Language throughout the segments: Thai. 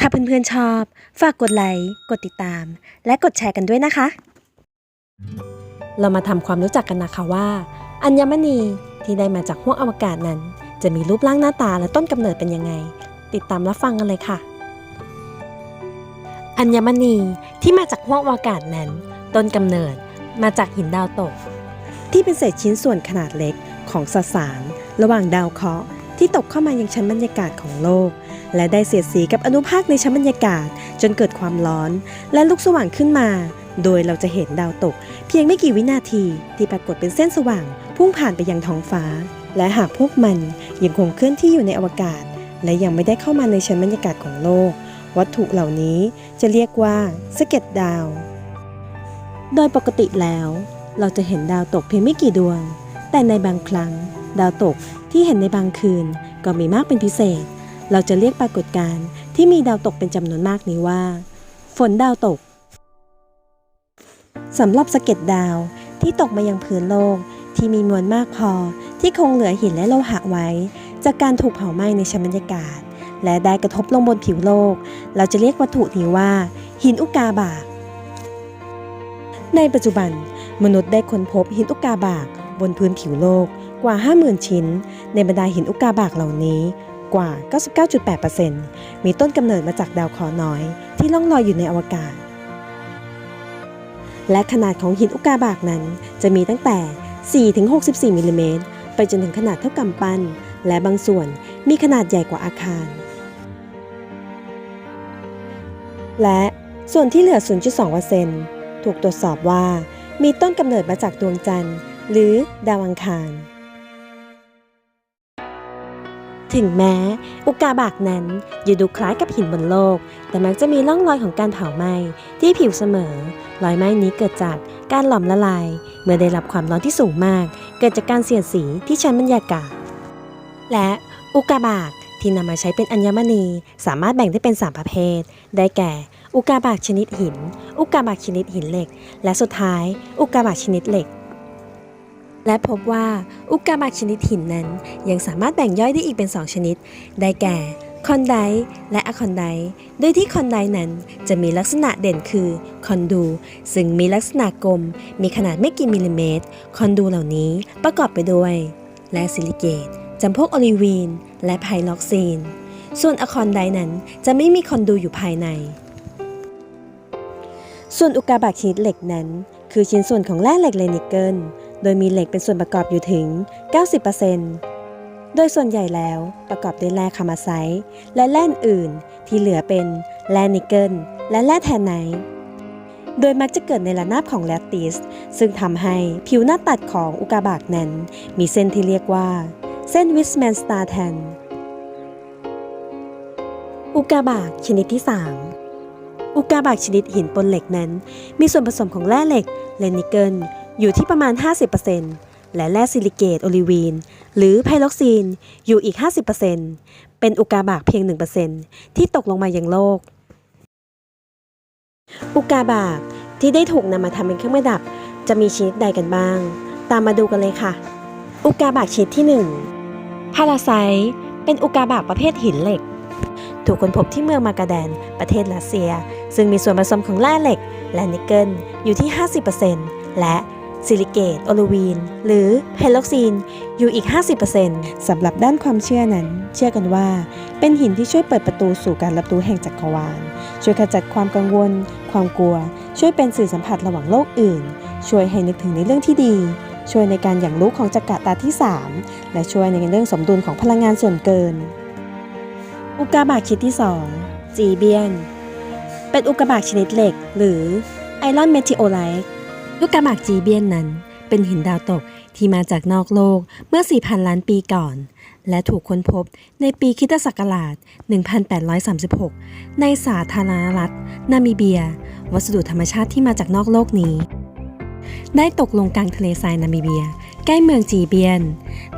ถ้าเพื่อนๆชอบ ฝากกดไลค์ กดติดตาม และกดแชร์กันด้วยนะคะ เรามาทำความรู้จักกันนะคะว่า อัญมณีที่ได้มาจากห้วงอวกาศนั้น จะมีรูปร่างหน้าตาและต้นกำเนิดเป็นยังไง ติดตามรับฟังกันเลยค่ะ อัญมณีที่มาจากห้วงอวกาศนั้น ต้นกำเนิดมาจากหินดาวตก ที่เป็นเศษชิ้นส่วนขนาดเล็กของสสาร ระหว่างดาวเคราะห์ที่ตกเข้ามายังชั้นบรรยากาศของโลก และได้เสียดสีกับอนุภาคในชั้นบรรยากาศ จนเกิดความร้อน และลุกสว่างขึ้นมา โดยเราจะเห็นดาวตก เพียงไม่กี่วินาทีที่ปรากฏเป็นเส้นสว่าง พุ่งผ่านไปยังท้องฟ้า และหากพวกมันยังคงเคลื่อนที่อยู่ในอวกาศ และยังไม่ได้เข้ามาในชั้นบรรยากาศของโลก วัตถุเหล่านี้จะเรียกว่าสะเก็ดดาว โดยปกติแล้ว เราจะเห็นดาวตกเพียงไม่กี่ดวง แต่ในบางครั้ง ดาวตกที่เห็นในบางคืนก็มีมากเป็นพิเศษ เราจะเรียกปรากฏการณ์ที่มีดาวตกเป็นจำนวนมากนี้ว่า ฝนดาวตกสำหรับสะเก็ดดาวที่ตกมายังพื้นโลกที่มีมวลมากพอที่คงเหลือหินและโลหะไว้ จากการถูกเผาไหม้ในชั้นบรรยากาศ และได้กระทบลงบนผิวโลก เราจะเรียกวัตถุนี้ว่า หินอุกาบากในปัจจุบัน มนุษย์ได้ค้นพบหินอุกาบากบนพื้นผิวโลกกว่า 50,000 ชิ้น ในบรรดาหินอุกาบากเหล่านี้ กว่า 99.8%มีต้นกำเนิดมาจากดาวเคราะห์น้อย ที่ล่องลอยอยู่ในอวกาศ และขนาดของหินอุกาบากนั้น จะมีตั้งแต่ 4-64 มิลลิเมตร ไปจนถึงขนาดเท่ากำปั้น และบางส่วนมีขนาดใหญ่กว่าอาคาร และส่วนที่เหลือ 0.2%ถูกตรวจสอบว่ามีต้นกำเนิดมาจากดวงจันทร์ หรือดาวอังคาร ถึงแม้อุกกาบากนั้นอยู่ดูคล้ายกับหินบนโลก แต่มักจะมีร่องรอยของการเผาไหม้ที่ผิวเสมอ รอยไหม้นี้เกิดจากการหลอมละลาย เมื่อได้รับความร้อนที่สูงมาก เกิดจากการเสียดสีที่ชั้นบรรยากาศ และอุกกาบากที่นำมาใช้เป็นอัญมณี สามารถแบ่งได้เป็น 3 ประเภท ได้แก่ อุกกาบากชนิดหิน อุกกาบากชนิดหินเหล็ก และสุดท้าย อุกกาบากชนิดเหล็ก และพบว่าอุกกาบากชนิดหินนั้นยังสามารถแบ่งย่อยได้อีกเป็น 2 ชนิด ได้แก่คอนไดและอะคอนไดโดยที่คอนไดนั้นจะมีลักษณะเด่นคือคอนดู ซึ่งมีลักษณะกลม มีขนาดไม่กี่มิลลิเมตร คอนดูเหล่านี้ประกอบไปด้วย และซิลิเกตจำพวกโอลิวีน และไพล็อกซีน ส่วนอะคอนไดนั้นจะไม่มีคอนดูอยู่ภายใน ส่วนอุกกาบากชนิดเหล็กนั้น คือชิ้นส่วนของแร่เหล็กเลนิเกิล โดยมีเหล็กเป็นส่วนประกอบอยู่ถึง 90%โดยส่วนใหญ่แล้วประกอบด้วยแร่คามาไซต์และแร่อื่นที่เหลือเป็นแร่นิกเกิลและแร่แทนไนท์โดยมักจะเกิดในระนาบของแลติส ซึ่งทำให้ผิวหน้าตัดของอุกกาบากนั้น มีเส้นที่เรียกว่า เส้นวิสแมนสตาร์แทน อุกกาบากชนิดที่ 3 อุกกาบากชนิดหินปนเหล็กนั้น มีส่วนผสมของแร่เหล็กและนิกเกิล อยู่ที่ประมาณ 50%และแร่ซิลิเกตโอลิวีน หรือไพล็อกซีนอยู่อีก 50%เป็นอุกาบากเพียง 1%ที่ตกลงมายังโลก อุกาบากที่ได้ถูกนำมาทำเป็นเครื่องประดับ จะมีชนิดใดกันบ้าง ตามมาดูกันเลยค่ะ อุกาบากชนิดที่ 1 พาราไซต์เป็นอุกาบากประเภทหินเหล็ก ถูกค้นพบที่เมืองมากาแดน ประเทศรัสเซีย ซึ่งมีส่วนผสมของแร่เหล็ก และนิกเกิลอยู่ที่ 50%และ ซิลิเกตโอลิวีน หรือไพล็อกซีนอยู่อีก 50%สำหรับด้านความเชื่อนั้น เชื่อกันว่า เป็นหินที่ช่วยเปิดประตูสู่การรับรู้แห่งจักรวาล ช่วยขจัดความกังวล ความกลัว ช่วยเป็นสื่อสัมผัสระหว่างโลกอื่น ช่วยให้นึกถึงในเรื่องที่ดี ช่วยในการอย่างรู้ของจักรตาที่ 3 และช่วยในเรื่องสมดุลของพลังงานส่วนเกิน อุกกาบากชนิดที่ 2 จีเบียน เป็นอุกกาบากชนิดเหล็ก หรือไอรอนเมทิโอไลท์ อุกกาบากจีเบียนนั้น เป็นหินดาวตกที่มาจากนอกโลกเมื่อ 4,000 ล้านปีก่อน และถูกค้นพบในปีคิตศักราช 1836 ในสาธารณรัฐ นามิเบีย วัสดุธรรมชาติที่มาจากนอกโลกนี้ ได้ตกลงกลางทะเลทรายนามิเบีย ใกล้เมืองจีเบียน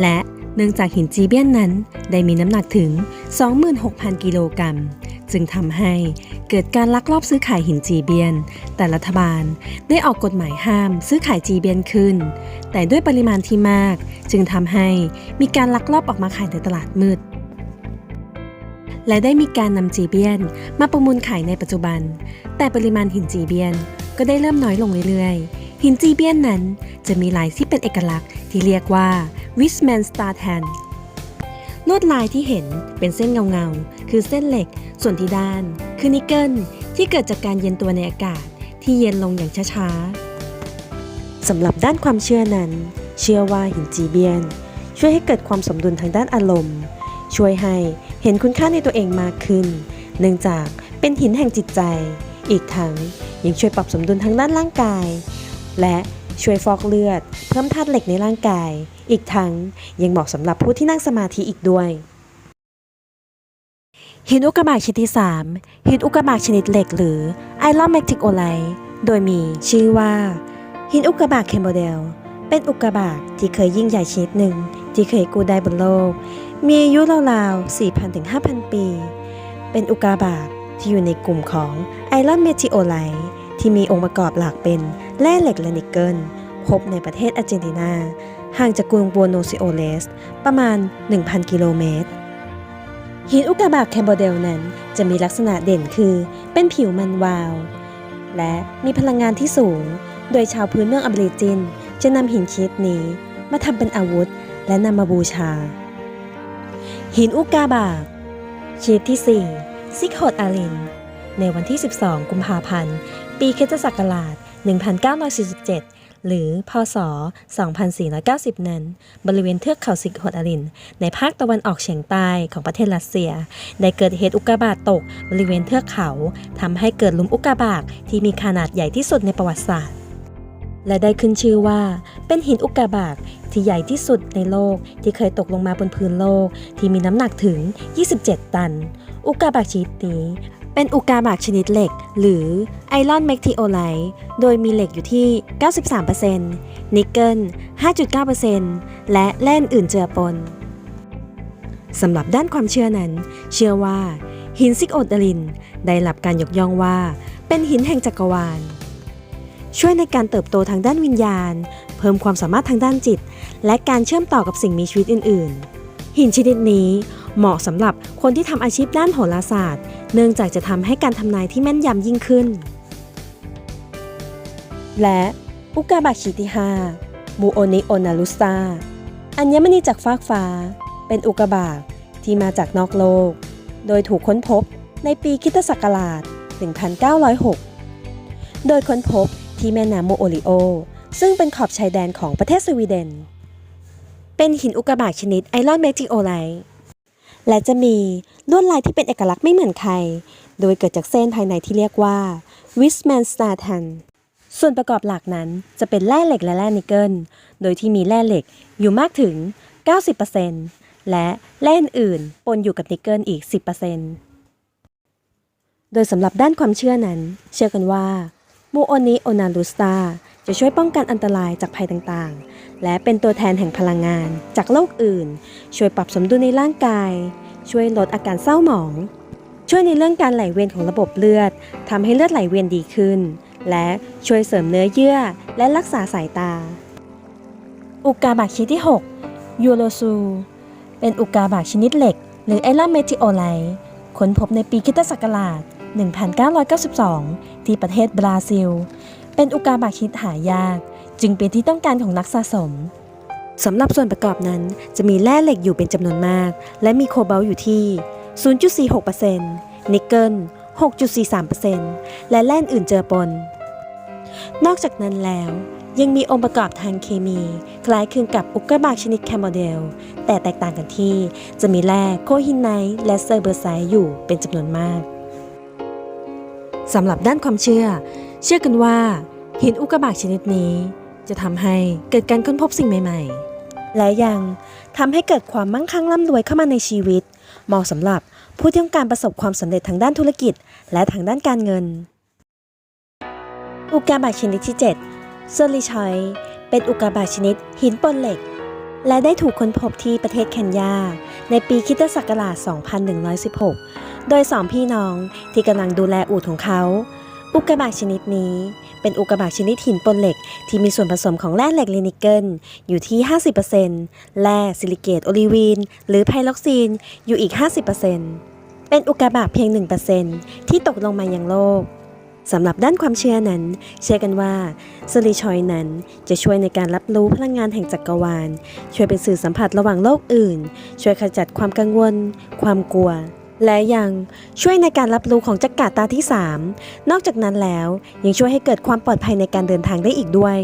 และเนื่องจากหินจีเบียนนั้น ได้มีน้ำหนักถึง 26,000 กิโลกรัม จึงทำให้ เกิดการลักลอบซื้อขายหินจีเบียน แต่รัฐบาลได้ออกกฎหมายห้ามซื้อขายจีเบียนขึ้น แต่ด้วยปริมาณที่มาก จึงทำให้มีการลักลอบออกมาขายในตลาดมืด และได้มีการนำจีเบียนมาประมูลขายในปัจจุบัน แต่ปริมาณหินจีเบียนก็ได้เริ่มน้อยลงเรื่อยๆ หินจีเบียนนั้นจะมีลายที่เป็นเอกลักษณ์ที่เรียกว่า Wishman Star Tan ลวดลายที่เห็นเป็นเส้นเงาๆ คือเส้นเหล็ก ส่วนที่ด้าน คือนิกเกิลที่เกิดจากการเย็นตัวในอากาศที่เย็นลงอย่างช้าๆสำหรับด้านความเชื่อนั้น เชื่อว่าหินจีเบียน ช่วยให้เกิดความสมดุลทางด้านอารมณ์ ช่วยให้เห็นคุณค่าในตัวเองมากขึ้น เนื่องจากเป็นหินแห่งจิตใจ อีกทั้งยังช่วยปรับสมดุลทางด้านร่างกาย และช่วยฟอกเลือด เพิ่มธาตุเหล็กในร่างกาย อีกทั้งยังเหมาะสำหรับผู้ที่นั่งสมาธิอีกด้วย หินอุกกาบาตชนิดที่ 3 หินอุกกาบาตชนิดเหล็กหรือไอรอนแมกติกโอไลโดยมีชื่อว่า หินอุกกาบาตเคมโบเดล เป็นอุกกาบาตที่เคยยิ่งใหญ่ชนิดหนึ่ง ที่เคยกู้ได้บนโลก มีอายุราวๆ 4,000ถึง5,000 ปี เป็นอุกกาบาตที่อยู่ในกลุ่มของไอรอนเมทิโอไลที่มีองค์ประกอบหลักเป็นแร่เหล็กและนิกเกิล พบในประเทศอาร์เจนตินา ห่างจากกรุงบัวโนซิโอเลส ประมาณ 1,000 กิโลเมตร หินอุกกาบาตแคมโบเดลนั้นจะมีลักษณะเด่นคือเป็นผิวมันวาว และมีพลังงานที่สูง โดยชาวพื้นเมืองอเบริจิน จะนำหินชนิดนี้มาทำเป็นอาวุธและนำมาบูชา หินอุกกาบาตชนิดที่ 4 ซิกโฮดอาริน ในวันที่ 12 กุมภาพันธ์ ปีคริสตศักราช1947 หรือพศ 2490 นั้น บริเวณเทือกเขาซิกโฮดอริน ในภาคตะวันออกเฉียงใต้ของประเทศรัสเซีย ได้เกิดเหตุอุกกาบาตตกบริเวณเทือกเขาทำให้เกิดหลุมอุกกาบาตที่มีขนาดใหญ่ที่สุดในประวัติศาสตร์ และได้ขึ้นชื่อว่า เป็นหินอุกกาบาตที่ใหญ่ที่สุดในโลกที่เคยตกลงมาบนพื้นโลกที่มีน้ำหนักถึง 27 ตัน อุกกาบาตชนิดนี้ เป็นอุกาบาตชนิดเหล็ก หรือไอรอนแมกติโอไลท์โดยมีเหล็กอยู่ที่ 93%นิกเกิล 5.9%และแร่อื่นเจือปนสำหรับด้านความเชื่อนั้น เชื่อว่าหินซิกโอดลิน ได้รับการยกย่องว่า เป็นหินแห่งจักรวาล ช่วยในการเติบโตทางด้านวิญญาณ เพิ่มความสามารถทางด้านจิต และการเชื่อมต่อกับสิ่งมีชีวิตอื่น ๆ หินชนิดนี้เหมาะสำหรับคนที่ทำอาชีพด้านโหราศาสตร์ เนื่องจากจะทำให้การทำนายที่แม่นยำยิ่งขึ้น และอุกกาบาตชนิดที่5มูโอนิโอนาลุสตาอัญมณีจากฟากฟ้า เป็นอุกกาบาตที่มาจากนอกโลก โดยถูกค้นพบในปีคิตศักราช 1906 โดยค้นพบที่แม่น้ำโมโอริโอ ซึ่งเป็นขอบชายแดนของประเทศสวีเดน เป็นหินอุกกาบาตชนิดไอรอนเมจิโอไลท์ และจะมีลวดลายที่เป็นเอกลักษณ์ไม่เหมือนใคร โดยเกิดจากเส้นภายในที่เรียกว่า Wishman Star Tan ส่วนประกอบหลักนั้นจะเป็นแร่เหล็กและแร่นิกเกิล โดยที่มีแร่เหล็กอยู่มากถึง 90%และแร่อื่นปนอยู่กับนิกเกิลอีก 10%โดยสำหรับด้านความเชื่อนั้น เชื่อกันว่ามูโอนิโอนาลูสตา จะช่วยป้องกันอันตรายจากภัยต่างๆ และเป็นตัวแทนแห่งพลังงานจากโลกอื่น ช่วยปรับสมดุลในร่างกาย ช่วยลดอาการเศร้าหมอง ช่วยในเรื่องการไหลเวียนของระบบเลือดทำให้เลือดไหลเวียนดีขึ้น และช่วยเสริมเนื้อเยื่อและรักษาสายตา อุกกาบาตชนิดที่ 6 ยูโรซู เป็นอุกกาบาตชนิดเหล็ก หรือไอรอนเมทิโอไลท์ค้นพบในปีคิตศักราช1992 ที่ประเทศบราซิล เป็นอุกกาบาตชนิดหายาก จึงเป็นที่ต้องการของนักสะสมสำหรับส่วนประกอบนั้นจะมีแร่เหล็กอยู่เป็นจำนวนมาก และมีโคบอลต์อยู่ที่ 0.46%นิกเกิล 6.43%และแร่อื่นเจือปน นอกจากนั้นแล้วยังมีองค์ประกอบทางเคมี คล้ายคลึงกับอุกกาบาตชนิดแคมโมเดล แต่แตกต่างกันที่จะมีแร่โคฮินไนท์และเซอร์เบอร์ไซต์อยู่เป็นจำนวนมากสำหรับด้านความเชื่อ เชื่อกันว่าหินอุกกาบาตชนิดนี้ จะทำให้เกิดการค้นพบสิ่งใหม่ ๆ และยังทำให้เกิดความมั่งคั่งร่ำรวยเข้ามาในชีวิตเหมาะสำหรับผู้ที่ต้องการประสบความสำเร็จทางด้านธุรกิจ และทางด้านการเงิน อุกกาบาตชนิดที่7เซอร์ลิชอยเป็นอุกกาบาตชนิดหินปนเหล็ก และได้ถูกค้นพบที่ประเทศเคนยา ในปีคิตศักราช 2116 โดยสองพี่น้องที่กำลังดูแลอูฐของเขา อุกกาบาตชนิดนี้ เป็นอุกกาบาตชนิดหินปนเหล็ก ที่มีส่วนผสมของแร่เหล็กแลนิกเกิลอยู่ที่ 50%แร่ซิลิเกตโอลิวีน หรือไพล็อกซีนอยู่อีก 50%เป็นอุกกาบาตเพียง 1%ที่ตกลงมายังโลกสำหรับด้านความเชื่อนั้น เชื่อกันว่าซิลิชอยนั้นจะช่วยในการรับรู้พลังงานแห่งจักรวาล ช่วยเป็นสื่อสัมผัสระหว่างโลกอื่น ช่วยขจัดความกังวล ความกลัว และยังช่วยในการรับรู้ของจักรตาที่ 3 นอกจากนั้นแล้วยังช่วยให้เกิดความปลอดภัยในการเดินทางได้อีกด้วย